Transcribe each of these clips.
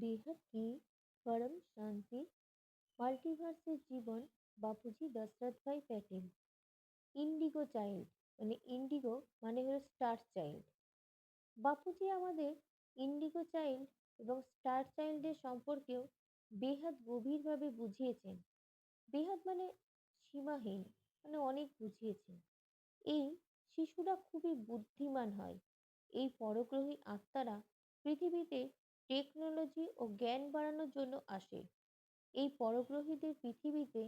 বেহদ কি? পরম শান্তি। মাল্টিভার্সের জীবন বাপুজি দশরথ ভাই প্যাটেল। ইন্ডিগো চাইল্ড মানে ইন্ডিগো মানে হলো স্টার চাইল্ড। বাপুজি আমাদের ইন্ডিগো চাইল্ড এবং স্টার চাইল্ডের সম্পর্কেও বেহাদ গভীরভাবে বুঝিয়েছেন। বেহাদ মানে সীমাহীন মানে অনেক বুঝিয়েছেন। এই শিশুরা খুবই বুদ্ধিমান হয়। এই পরগ্রহী আত্মারা পৃথিবীতে টেকনোলজি ও জ্ঞান বাড়ানোর জন্য আসে। এই পরগ্রহীদের পৃথিবীতে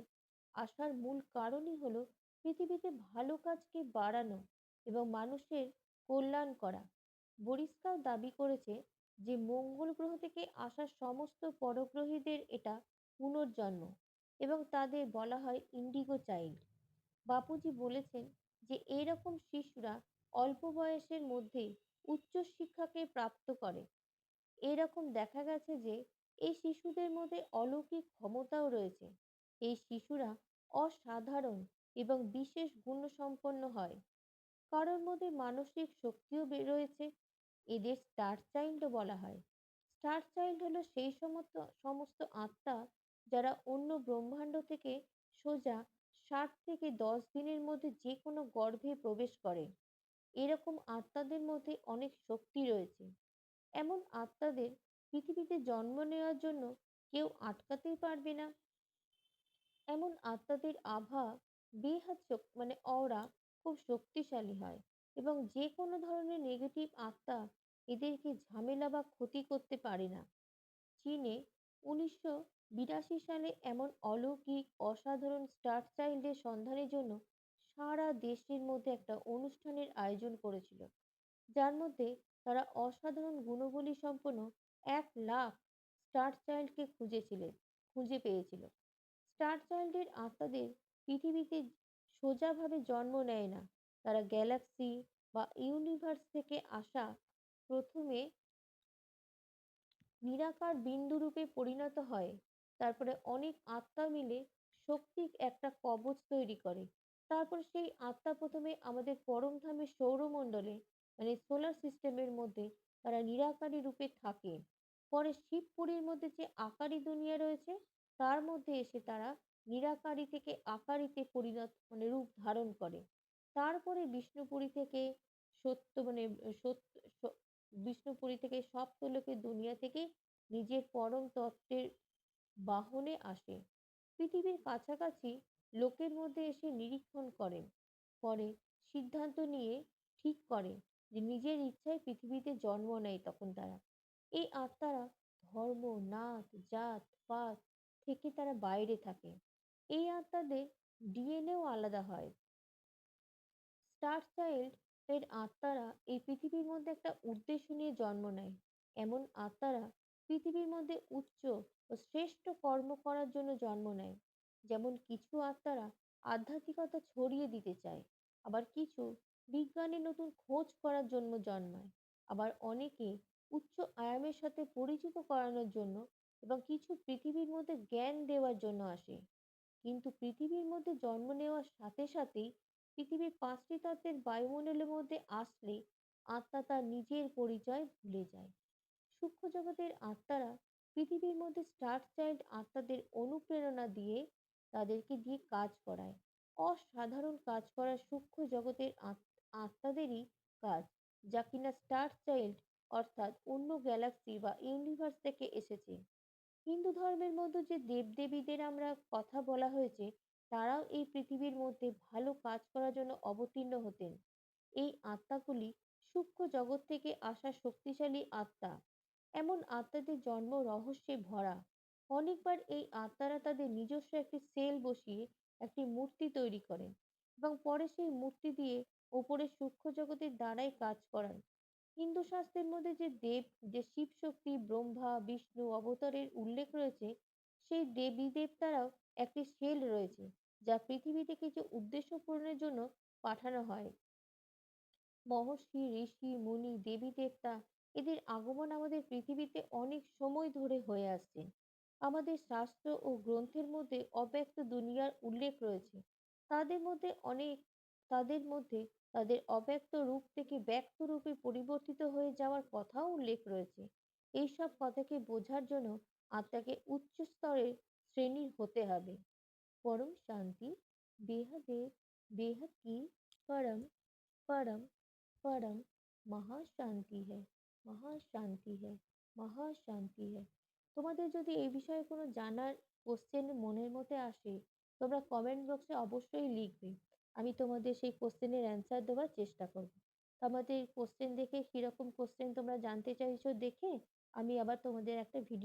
আসার মূল কারণই হলো পৃথিবীতে ভালো কাজকে বাড়ানো এবং মানুষের কল্যাণ করা। বরিস্কার দাবি করেছে যে, মঙ্গল গ্রহ থেকে আসা সমস্ত পরগ্রহীদের এটা পুনর্জন্ম এবং তাদের বলা হয় ইন্ডিগো চাইল্ড। বাপুজি বলেছেন যে, এরকম শিশুরা অল্প বয়সের মধ্যেই উচ্চশিক্ষাকে প্রাপ্ত করে। এরকম দেখা গেছে যে, এই শিশুদের মধ্যে অলৌকিক ক্ষমতাও রয়েছে। এই শিশুরা অসাধারণ এবং বিশেষ গুণসম্পন্ন হয়। কারোর মধ্যে মানসিক শক্তিও রয়েছে। এদের স্টার চাইল্ডও বলা হয়। স্টার চাইল্ড হলো সেই সমস্ত সমস্ত আত্মা যারা অন্য ব্রহ্মাণ্ড থেকে সোজা ষাট থেকে দশ দিনের মধ্যে যে কোনো গর্ভে প্রবেশ করে। এরকম আত্মাদের মধ্যে অনেক শক্তি রয়েছে। এমন আত্মাদের পৃথিবীতে জন্ম নেওয়ার জন্য কেউ আটকাতেই পারবে না। এমন আত্মাদের আভা বেহাত মানে অওরা খুব শক্তিশালী হয় এবং যে কোনো ধরনের নেগেটিভ আত্মা এদেরকে ঝামেলা বা ক্ষতি করতে পারে না। চীনে উনিশশো বিরাশি সালে এমন অলৌকিক, অসাধারণ স্টার চাইল্ডের সন্ধানের জন্য সারা দেশের মধ্যে একটা অনুষ্ঠানের আয়োজন করেছিল। যার মধ্যে তারা অসাধারণ গুণবলী সম্পন্ন এক লাখ স্টার চাইল্ডকে খুঁজেছিলেন খুঁজে পেয়েছিল। স্টার চাইল্ডের আত্মাদের পৃথিবীতে সোজাভাবে জন্ম নেয় না। তারা গ্যালাক্সি বা ইউনিভার্স থেকে আসা প্রথমে নিরাকার বিন্দুরূপে পরিণত হয়। তারপরে অনেক আত্মা মিলে শক্তির একটা কবচ তৈরি করে। তারপর সেই আত্মা প্রথমে আমাদের পরমধামের সৌরমণ্ডলে মানে সোলার সিস্টেমের মধ্যে তারা নিরাকারী রূপে থাকে। পরে শিবপুরীর মধ্যে যে আকারী দুনিয়া রয়েছে, তার মধ্যে এসে তারা নিরাকারী থেকে আকারিতে পরিণত মানে রূপ ধারণ করে। তারপরে বিষ্ণুপুরী থেকে সত্য মানে সত্য বিষ্ণুপুরী থেকে সপ্তলোকের দুনিয়া থেকে নিজের পরম তত্ত্বের বাহনে আসে। পৃথিবীর কাছাকাছি লোকের মধ্যে এসে নিরীক্ষণ করেন। পরে সিদ্ধান্ত নিয়ে ঠিক করে যে নিজের ইচ্ছায় পৃথিবীতে জন্ম নেয় তখন তারা। এই আত্মারা ধর্ম, নাচ, জাত, পাত থেকে তারা বাইরে থাকে। এই আত্মাদের ডিএনএও আলাদা হয়। স্টার চাইল্ড এর আত্মারা এই পৃথিবীর মধ্যে একটা উদ্দেশ্য নিয়ে জন্ম নেয়। এমন আত্মারা পৃথিবীর মধ্যে উচ্চ ও শ্রেষ্ঠ কর্ম করার জন্য জন্ম নেয়। যেমন কিছু আত্মারা আধ্যাত্মিকতা ছড়িয়ে দিতে চায়, আবার কিছু বিজ্ঞানের নতুন খোঁজ করার জন্য জন্মায়। আবার অনেকে উচ্চ আয়ামের সাথে পরিচিত করানোর জন্য এবং কিছু পৃথিবীর মধ্যে জ্ঞান দেওয়ার জন্য আসে। কিন্তু পৃথিবীর মধ্যে জন্ম নেওয়ার সাথে সাথেই পৃথিবীর পাঁচটি তত্ত্বের বায়ুমণ্ডলের মধ্যে আসলে আত্মা তার নিজের পরিচয় ভুলে যায়। সূক্ষ্ম জগতের আত্মারা পৃথিবীর মধ্যে স্টার চাইল্ড আত্মাদের অনুপ্রেরণা দিয়ে তাদেরকে দিয়ে কাজ করায়। অসাধারণ কাজ করা সূক্ষ্ম জগতের আত্মাদেরই কাজ, যা কিনা স্টার চাইল্ড অর্থাৎ অন্য গ্যালাক্সি বা ইউনিভার্স থেকে এসেছে। হিন্দু ধর্মের মধ্যে যে দেবদেবীদের আমরা কথা বলা হয়েছে, তারাও এই পৃথিবীর মধ্যে ভালো কাজ করার জন্য অবতীর্ণ হতেন। এই আত্মাগুলি সূক্ষ্ম জগৎ থেকে আসা শক্তিশালী আত্মা। এমন আত্মাদের জন্ম রহস্যে ভরা। অনেকবার এই আত্মারা তাদের নিজস্ব একটি সেল বসিয়ে একটি মূর্তি তৈরি করেন। এবং পরে সেই মূর্তি দিয়ে ওপরে সূক্ষ্ম জগতের দ্বারাই কাজ করান। হিন্দু শাস্ত্রের মধ্যে যে দেব, যে শিব শক্তি ব্রহ্মা, বিষ্ণু অবতারের উল্লেখ রয়েছে, সেই দেবী দেবতারাও একটি সেল রয়েছে, যা পৃথিবীতে কিছু উদ্দেশ্য পূরণের জন্য পাঠানো হয়। মহর্ষি, ঋষি, মুনি, দেবী দেবতা, এদের আগমন আমাদের পৃথিবীতে অনেক সময় ধরে হয়ে আসছে। আমাদের শাস্ত্র ও গ্রন্থের মধ্যে অব্যক্ত দুনিয়ার উল্লেখ রয়েছে। তাদের মধ্যে অনেক তাদের মধ্যে তাদের অব্যক্ত রূপ থেকে ব্যক্ত রূপে পরিবর্তিত হয়ে যাওয়ার কথাও উল্লেখ রয়েছে এইসব কথাকে বোঝার জন্য আত্মাকে উচ্চ স্তরের শ্রেণীর হতে হবে পরম শান্তি বেহাদের बेहद की परम परम परम মহাশান্তি হ্যায় মহাশান্তি হ্যায় মহাশান্তি হ্যায় তোমাদের যদি এই বিষয়ে কোনো জানার কোশ্চেন মনের মধ্যে আসে তোমরা কমেন্ট বক্সে অবশ্যই লিখবে। আমি তোমাদের সেই কোশ্চেনের অ্যান্সার দেওয়ার চেষ্টা করব। আমাদের কোশ্চেন দেখে কীরকম কোশ্চেন তোমরা জানতে চাইছো দেখে আমি আবার তোমাদের একটা ভিডিও